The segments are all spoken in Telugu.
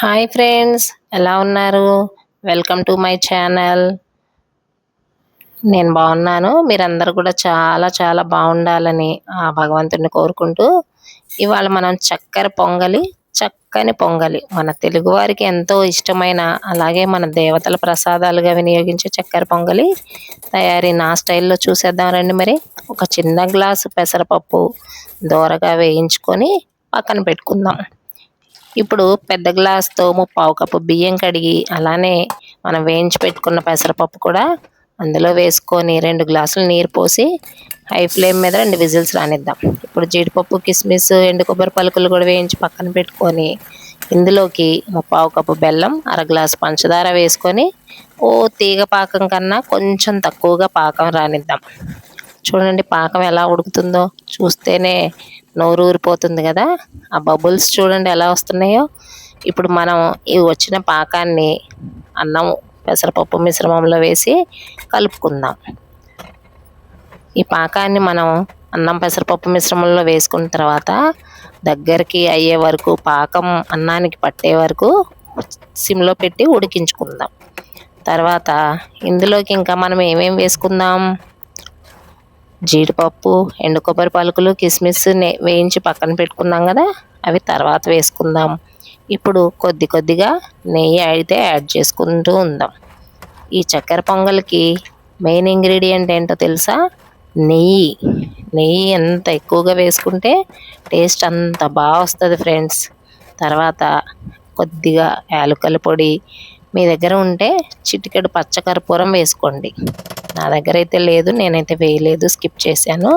హాయ్ ఫ్రెండ్స్ ఎలా ఉన్నారు? Welcome to my channel. నేను బాగున్నాను. మీరందరూ కూడా చాలా చాలా బాగుండాలని ఆ భగవంతుడిని కోరుకుంటూ ఇవాళ మనం చక్కెర పొంగలి చక్కని పొంగలి. మన తెలుగువారికి ఎంతో ఇష్టమైన అలాగే మన దేవతల ప్రసాదాలుగా వినియోగించే చక్కెర పొంగలి. తయారీ నా స్టైల్లో చూసేద్దాం రండి మరి. ఒక చిన్న గ్లాసు పెసరపప్పు దోరగా వేయించుకొని పక్కన పెట్టుకుందాం. ఇప్పుడు పెద్ద గ్లాస్తో ముప్పావు కప్పు బియ్యం కడిగి అలానే మనం వేయించి పెట్టుకున్న పెసరపప్పు కూడా అందులో వేసుకొని రెండు గ్లాసులు నీరు పోసి హై ఫ్లేమ్ మీద రెండు విజిల్స్ రానిద్దాం. ఇప్పుడు జీడిపప్పు కిస్మిస్ ఎండు కొబ్బరి పలుకులు కూడా వేయించి పక్కన పెట్టుకొని ఇందులోకి ముప్పావు కప్పు బెల్లం అర గ్లాసు పంచదార వేసుకొని ఓ తీగ పాకం కన్నా కొంచెం తక్కువగా పాకం రానిద్దాం. చూడండి పాకం ఎలా ఉడుకుతుందో. చూస్తేనే నోరు ఊరిపోతుంది కదా. ఆ బబుల్స్ చూడండి ఎలా వస్తున్నాయో. ఇప్పుడు మనం ఈ వచ్చిన పాకాన్ని అన్నం పెసరపప్పు మిశ్రమంలో వేసి కలుపుకుందాం. ఈ పాకాన్ని మనం అన్నం పెసరపప్పు మిశ్రమంలో వేసుకున్న తర్వాత దగ్గరికి అయ్యే వరకు పాకం అన్నానికి పట్టే వరకు సిమ్లో పెట్టి ఉడికించుకుందాం. తర్వాత ఇందులోకి ఇంకా మనం ఏమేమి వేసుకుందాం? జీడిపప్పు ఎండు కొబ్బరి పలుకులు కిస్మిస్ వేయించి పక్కన పెట్టుకున్నాం కదా అవి తర్వాత వేసుకుందాం. ఇప్పుడు కొద్ది కొద్దిగా నెయ్యి అయితే యాడ్ చేసుకుంటూ ఉందాం. ఈ చక్కెర పొంగల్కి మెయిన్ ఇంగ్రీడియంట్ ఏంటో తెలుసా? నెయ్యి. నెయ్యి ఎంత ఎక్కువగా వేసుకుంటే టేస్ట్ అంత బాగా వస్తుంది ఫ్రెండ్స్. తర్వాత కొద్దిగా యాలకుల పొడి మీ దగ్గర ఉంటే చిటికెడు పచ్చకర్పూరం వేసుకోండి. నా దగ్గర అయితే లేదు నేనైతే వేయలేదు స్కిప్ చేశాను.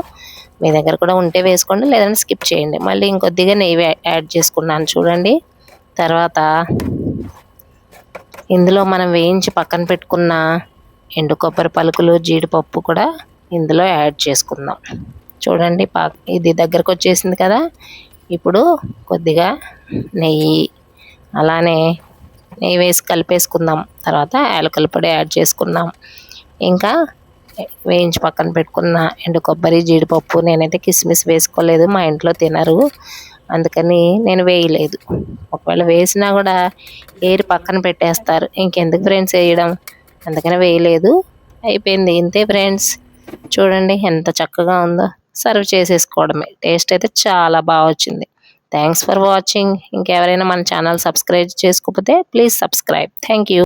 మీ దగ్గర కూడా ఉంటే వేసుకోండి లేదంటే స్కిప్ చేయండి. మళ్ళీ ఇంకొద్దిగా నెయ్యి యాడ్ చేసుకున్నాను చూడండి. తర్వాత ఇందులో మనం వేయించి పక్కన పెట్టుకున్న ఎండు కొబ్బరి పలుకులు జీడిపప్పు కూడా ఇందులో యాడ్ చేసుకుందాం. చూడండి పా ఇది దగ్గరకు వచ్చేసింది కదా. ఇప్పుడు కొద్దిగా నెయ్యి అలానే నెయ్యి వేసి కలిపేసుకుందాం. తర్వాత యాలకుల పొడి యాడ్ చేసుకుందాం. ఇంకా వేయించి పక్కన పెట్టుకున్న ఎండు కొబ్బరి జీడిపప్పు నేనైతే కిస్మిస్ వేసుకోలేదు మా ఇంట్లో తినరు. అందుకని నేను వేయలేదు. ఒకవేళ వేసినా కూడా ఏరి పక్కన పెట్టేస్తారు. ఇంకెందుకు ఫ్రెండ్స్ వేయడం? అందుకని వేయలేదు. అయిపోయింది. ఇంతే ఫ్రెండ్స్. చూడండి ఎంత చక్కగా ఉందో. సర్వ్ చేసేసుకోవడమే. టేస్ట్ అయితే చాలా బాగా వచ్చింది. Thanks for watching. ఇంకెవరైనా మన ఛానల్ సబ్స్క్రైబ్ చేసుకోకపోతే ప్లీజ్ సబ్స్క్రైబ్. Thank you.